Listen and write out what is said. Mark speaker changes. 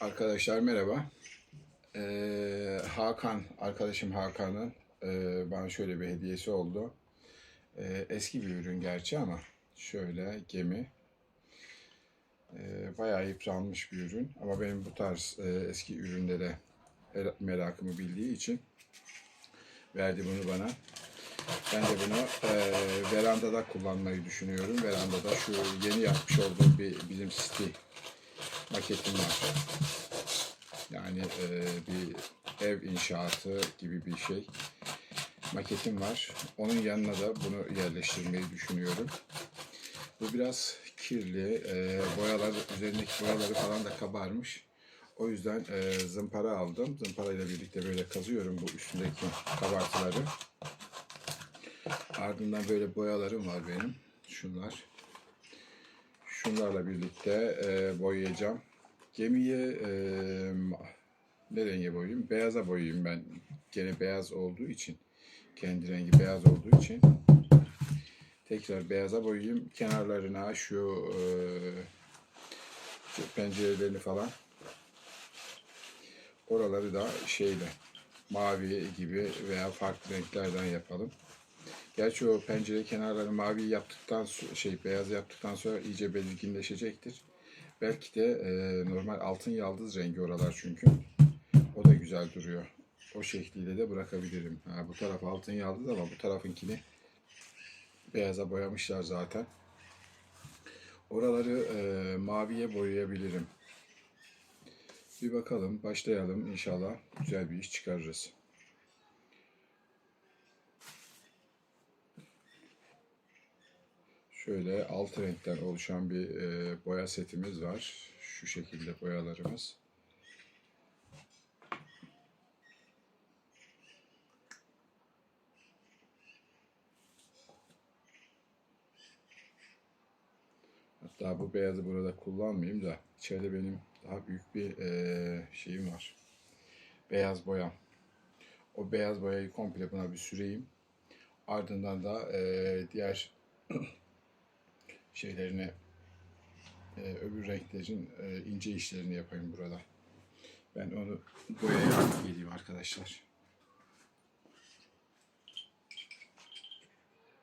Speaker 1: Arkadaşlar merhaba. Ee, Hakan, arkadaşım Hakan'ın e, bana şöyle bir hediyesi oldu. Ee, eski bir ürün gerçi ama şöyle gemi. Ee, bayağı yıpranmış bir ürün ama benim bu tarz e, eski ürünlere mer- merakımı bildiği için verdi bunu bana. Ben de bunu e, verandada kullanmayı düşünüyorum. Verandada şu yeni yapmış olduğum bir bizim City maketim var. Yani e, bir ev inşaatı gibi bir şey. Maketim var. Onun yanına da bunu yerleştirmeyi düşünüyorum. Bu biraz kirli. E, boyalar, üzerindeki boyaları falan da kabarmış. O yüzden e, zımpara aldım. Zımpara ile birlikte böyle kazıyorum bu üstündeki kabartıları. Ardından böyle boyalarım var benim. Şunlar. Şunlarla birlikte e, boyayacağım. Gemiyi e, ne renge boyayayım? Beyaza boyayayım ben. Gene beyaz olduğu için. Kendi rengi beyaz olduğu için. Tekrar beyaza boyayayım. Kenarlarına şu, e, pencerelerini falan. Oraları da şeyle mavi gibi veya farklı renklerden yapalım. Gerçi o pencere kenarları mavi yaptıktan şey beyaz yaptıktan sonra iyice belirginleşecektir. Belki de e, normal altın yaldız rengi oralar çünkü. O da güzel duruyor. O şekliyle de bırakabilirim. Ha, bu taraf altın yaldız ama bu tarafınkini beyaza boyamışlar zaten. Oraları e, maviye boyayabilirim. Bir bakalım, başlayalım. İnşallah güzel bir iş çıkarırız. Şöyle alt renkten oluşan bir e, boya setimiz var. Şu şekilde boyalarımız. Hatta bu beyazı burada kullanmayayım da içeride benim daha büyük bir e, şeyim var. Beyaz boyam. O beyaz boyayı komple buna bir süreyim. Ardından da e, diğer şeylerini e, öbür renklerin e, ince işlerini yapayım burada. Ben onu boyaya geleyim arkadaşlar.